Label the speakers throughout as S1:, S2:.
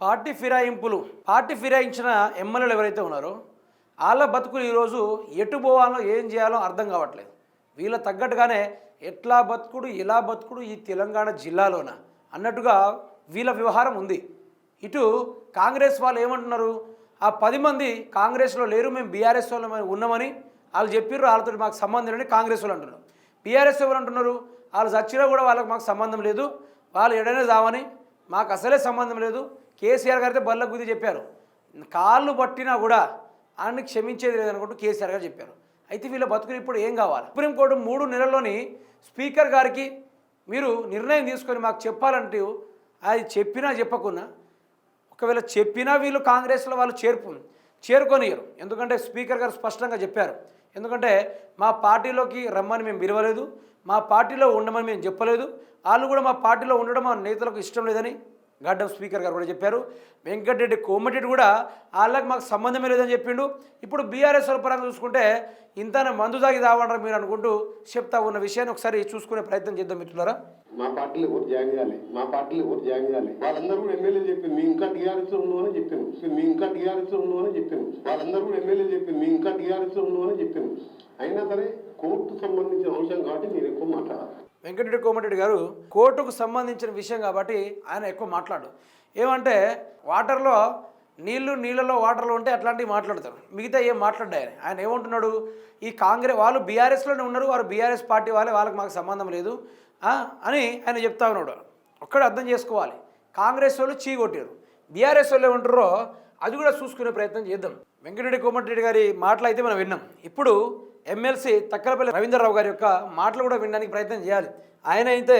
S1: Party ఫిరాయింపులు party ఫిరాయించిన ఎమ్మెల్యేలు ఎవరైతే ఉన్నారో వాళ్ళ బతుకులు ఈరోజు ఎటు పోవాలో ఏం చేయాలో అర్థం కావట్లేదు. వీళ్ళ తగ్గట్టుగానే ఎట్లా బతుకుడు ఇలా బతుకుడు ఈ తెలంగాణ జిల్లాలోన అన్నట్టుగా వీళ్ళ వ్యవహారం ఉంది. ఇటు కాంగ్రెస్ వాళ్ళు ఏమంటున్నారు? ఆ పది మంది కాంగ్రెస్లో లేరు మేము బీఆర్ఎస్ వాళ్ళు ఉన్నామని వాళ్ళు చెప్పిర్రు వాళ్ళతో మాకు సంబంధం లేని కాంగ్రెస్ వాళ్ళు అంటున్నారు. బీఆర్ఎస్ ఎవరు అంటున్నారు వాళ్ళు చచ్చినా కూడా వాళ్ళకి మాకు సంబంధం లేదు వాళ్ళు ఎడనే చావని మాకు అసలే సంబంధం లేదు కేసీఆర్ గారితే బల్ల గుద్ది చెప్పారు. కాళ్ళు పట్టినా కూడా ఆయన్ని క్షమించేది లేదనుకుంటూ కేసీఆర్ గారు చెప్పారు. అయితే వీళ్ళ బతుకులు ఇప్పుడు ఏం కావాలి? సుప్రీంకోర్టు మూడు నెలల్లోని స్పీకర్ గారికి మీరు నిర్ణయం తీసుకొని మాకు చెప్పాలంటూ అది చెప్పినా చెప్పకున్నా ఒకవేళ చెప్పినా వీళ్ళు కాంగ్రెస్లో వాళ్ళు చేర్పు చేరుకొనియరు ఎందుకంటే స్పీకర్ గారు స్పష్టంగా చెప్పారు. ఎందుకంటే మా పార్టీలోకి రమ్మని మేము పిలవలేదు మా పార్టీలో ఉండమని మేము చెప్పలేదు వాళ్ళు కూడా మా పార్టీలో ఉండడం మా నేతలకు ఇష్టం లేదని గడ్డం స్పీకర్ గారు కూడా చెప్పారు. వెంకటరెడ్డి కోమటిరెడ్డి కూడా వాళ్ళకి మాకు సంబంధమే లేదని చెప్పిండు. ఇప్పుడు బీఆర్ఎస్ పరంగా చూసుకుంటే ఇంతనే మందు తాగి తావంటారు మీరు అనుకుంటూ చెప్తా ఉన్న విషయాన్ని ఒకసారి చూసుకునే ప్రయత్నం చేద్దాం మిత్రులారా.
S2: మా పార్టీలో ఎవరు జాయిన్ చేయాలి. మా పార్టీలో ఎవరు జాయిన్ చేయాలి. వాళ్ళందరూ కూడా ఎమ్మెల్యే చెప్పింది మీ ఇంకా టీఆర్ఎస్లో ఉన్నామని చెప్పాను మీ ఇంకా టీఆర్ఎస్లో ఉన్నామని చెప్పాను వాళ్ళందరూ కూడా ఎమ్మెల్యే చెప్పింది మీ ఇంకా టీఆర్ఎస్లో ఉన్నామని చెప్పాను అయినా సరే కోర్టు సంబంధించిన అంశం కాబట్టి నేను ఎక్కువ మాట్లాడాలి.
S1: వెంకటరెడ్డి కోమటిరెడ్డి గారు కోర్టుకు సంబంధించిన విషయం కాబట్టి ఆయన ఎక్కువ మాట్లాడు ఏమంటే వాటర్లో నీళ్ళు నీళ్ళలో వాటర్లో ఉంటే అట్లాంటివి మాట్లాడతారు. మిగతా ఏం మాట్లాడ్డా ఆయన. ఆయన ఏమంటున్నాడు? ఈ కాంగ్రెస్ వాళ్ళు బీఆర్ఎస్లోనే ఉన్నారు. వారు బీఆర్ఎస్ పార్టీ వాళ్ళే. వాళ్ళకి మాకు సంబంధం లేదు. అని ఆయన చెప్తా ఉన్నాడు. ఒక్కడ అర్థం చేసుకోవాలి. కాంగ్రెస్ వాళ్ళు చీగొట్టారు బీఆర్ఎస్ వాళ్ళు ఏమంటారో అది కూడా చూసుకునే ప్రయత్నం చేద్దాం. వెంకటరెడ్డి కోమటిరెడ్డి గారి మాటలు అయితే మనం విన్నాం. ఇప్పుడు ఎమ్మెల్సీ తక్కలపల్లి రవీంద్రరావు గారి యొక్క మాటలు కూడా వినడానికి ప్రయత్నం చేయాలి. ఆయన అయితే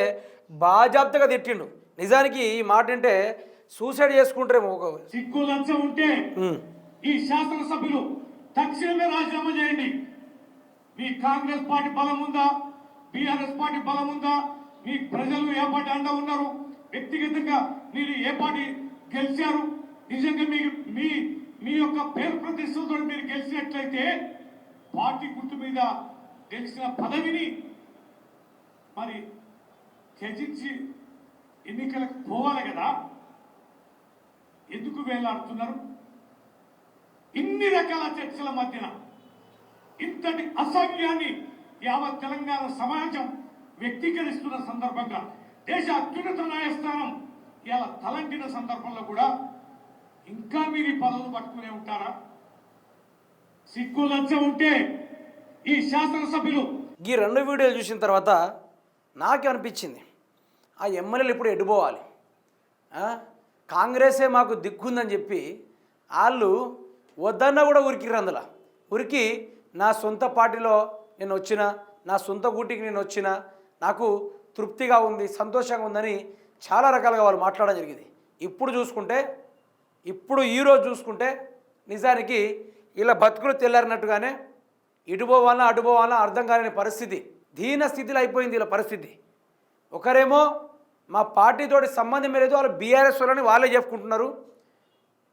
S1: బాజాబ్తగా తిట్టిండు. నిజానికి ఈ మాట అంటే సూసైడ్ చేసుకుంటారేమో ఒక
S3: సిగ్గు లంచ ఉంటే. ఈ శాసనసభ్యులు తక్షణమే రాజీనామా చేయండి. మీ కాంగ్రెస్ పార్టీ బలం ఉందా? బీఆర్ఎస్ పార్టీ బలం ఉందా? మీ ప్రజలు ఏ పార్టీ అండ ఉన్నారు? వ్యక్తిగతంగా మీరు ఏ పార్టీ గెలిచారు? నిజంగా మీ మీ మీ యొక్క పేరు ప్రతిష్టలతో మీరు గెలిచినట్లయితే పార్టీ గుర్తు మీద గెలిచిన పదవిని మరి త్యజించి ఎన్నికలకు పోవాలి కదా. ఎందుకు వేలాడుతున్నారు? ఇన్ని రకాల చర్చల మధ్యన ఇంతటి అసభ్యాన్ని యావత్ తెలంగాణ సమాజం వ్యక్తీకరిస్తున్న సందర్భంగా దేశ అత్యున్నత న్యాయస్థానం ఇలా తలంటిన సందర్భంలో కూడా ఇంకా మీరు ఈ పదవులు పట్టుకునే ఉంటారా? సిగ్గు లజ్జ ఉంటే ఈ శాసనసభ్యులు.
S1: ఈ రెండు వీడియోలు చూసిన తర్వాత నాకేమనిపించింది? ఆ ఎమ్మెల్యేలు ఇప్పుడు ఎడిపోవాలి కాంగ్రెసే మాకు దిక్కుందని చెప్పి వాళ్ళు వద్దన్నా కూడా ఉరికిర్రు అందులో. ఉరికి నా సొంత పార్టీలో నేను వచ్చిన నా సొంత గూటికి నేను వచ్చిన నాకు తృప్తిగా ఉంది సంతోషంగా ఉందని చాలా రకాలుగా వాళ్ళు మాట్లాడడం జరిగింది. ఇప్పుడు చూసుకుంటే ఇప్పుడు ఈరోజు చూసుకుంటే నిజానికి ఇలా బతుకులు తెల్లారినట్టుగానే ఇటుపోవాలా అటుపోవాలా అర్థం కాని పరిస్థితి. దీన స్థితిలో అయిపోయింది ఇలా పరిస్థితి. ఒకరేమో మా పార్టీతోటి సంబంధం లేదు వాళ్ళు బీఆర్ఎస్ వాళ్ళని వాళ్ళే చెప్పుకుంటున్నారు.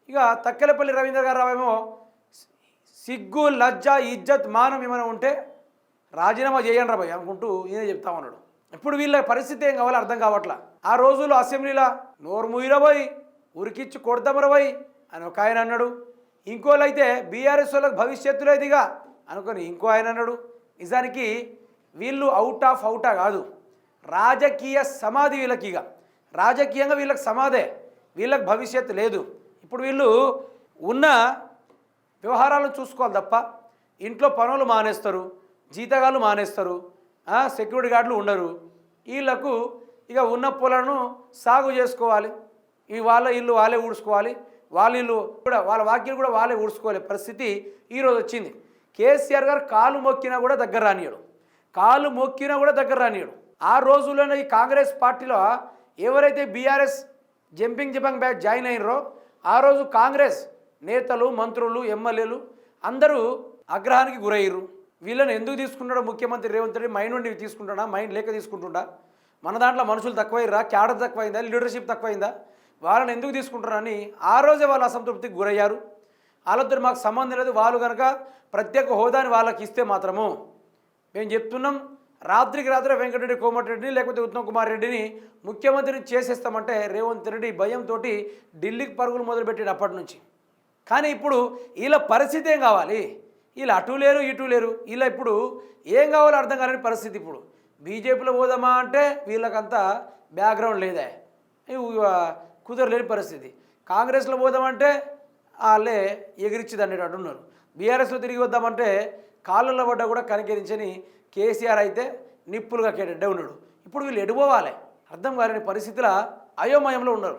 S1: ఇక తక్కెలపల్లి రవీంద్ర గారు ఏమో సిగ్గు లజ్జ ఇజ్జత్ మానం ఏమైనా ఉంటే రాజీనామా చేయండి రా అనుకుంటూ నేనే చెప్తా ఉన్నాడు. ఇప్పుడు వీళ్ళ పరిస్థితి ఏం కావాలో అర్థం కావట్లా. ఆ రోజుల్లో అసెంబ్లీలో నోరు ముయిరబోయ్ ఉరికిచ్చి కొడతామరబోయ్ అని ఒక ఆయన అన్నాడు. ఇంకోళ్ళు అయితే బీఆర్ఎస్ వాళ్ళకి భవిష్యత్తులో ఇదిగా. అనుకొని ఇంకో ఆయన అన్నాడు నిజానికి వీళ్ళు అవుట్ ఆఫ్ అవుటా కాదు. రాజకీయ సమాధి వీళ్ళకి ఇక రాజకీయంగా వీళ్ళకి సమాధే. వీళ్ళకి భవిష్యత్తు లేదు. ఇప్పుడు వీళ్ళు ఉన్న వ్యవహారాలను చూసుకోవాలి తప్ప. ఇంట్లో పనులు మానేస్తారు. జీతగాళ్ళు మానేస్తారు. సెక్యూరిటీ గార్డులు ఉండరు. వీళ్ళకు ఇక ఉన్న పొలాలను సాగు చేసుకోవాలి. ఈ వాళ్ళ ఇల్లు వాళ్ళే ఊడ్చుకోవాలి. వాళ్ళు కూడా వాళ్ళ వాక్యం కూడా వాళ్ళే ఊడ్చుకోలే పరిస్థితి ఈరోజు వచ్చింది. కేసీఆర్ గారు కాలు మొక్కినా కూడా దగ్గర రానియడు. కాలు మొక్కినా కూడా దగ్గర రానియడు. ఆ రోజుల్లోనే ఈ కాంగ్రెస్ పార్టీలో ఎవరైతే BRS jumping jumping back join అయినరో ఆ రోజు కాంగ్రెస్ నేతలు మంత్రులు ఎమ్మెల్యేలు అందరూ ఆగ్రహానికి గురయ్యారు వీళ్ళని ఎందుకు తీసుకుంటాడో ముఖ్యమంత్రి రేవంత్ రెడ్డి మైండ్ నుండి తీసుకుంటాడా? మైండ్ లేక తీసుకుంటుండా? మన దాంట్లో మనుషులు తక్కువైరా క్యాడర్ తక్కువైందా? లీడర్షిప్ తక్కువైందా? వాళ్ళని ఎందుకు తీసుకుంటున్నారని ఆ రోజే వాళ్ళు అసంతృప్తికి గురయ్యారు. వాళ్ళతో మాకు సంబంధం లేదు. వాళ్ళు కనుక ప్రత్యేక హోదాని వాళ్ళకి ఇస్తే మాత్రము మేము చెప్తున్నాం. రాత్రికి రాత్రి వెంకటరెడ్డి కోమటిరెడ్డిని లేకపోతే ఉత్తమ్ కుమార్ రెడ్డిని ముఖ్యమంత్రిని చేసేస్తామంటే రేవంత్ రెడ్డి భయంతో ఢిల్లీకి పరుగులు మొదలుపెట్టాడు అప్పటి నుంచి. కానీ ఇప్పుడు వీళ్ళ పరిస్థితి ఏం కావాలి? వీళ్ళు అటు లేరు ఇటు లేరు. వీళ్ళ ఇప్పుడు ఏం కావాలో అర్థం కాలేని పరిస్థితి ఇప్పుడు. బీజేపీలో పోదామా అంటే వీళ్ళకంతా బ్యాక్గ్రౌండ్ లేదే. కుదరలేని పరిస్థితి. కాంగ్రెస్లో పోదామంటే వాళ్ళే ఎగిరిచ్చి అనేటట్టు ఉన్నారు బీఆర్ఎస్లో తిరిగి వద్దామంటే కాళ్ళల్లో పడ్డా కూడా కనికరించని కేసీఆర్ అయితే నిప్పులుగా కేటడ్డే ఉన్నాడు. ఇప్పుడు వీళ్ళు ఎడిపోవాలి అర్థం కాలేని పరిస్థితుల అయోమయంలో ఉన్నారు.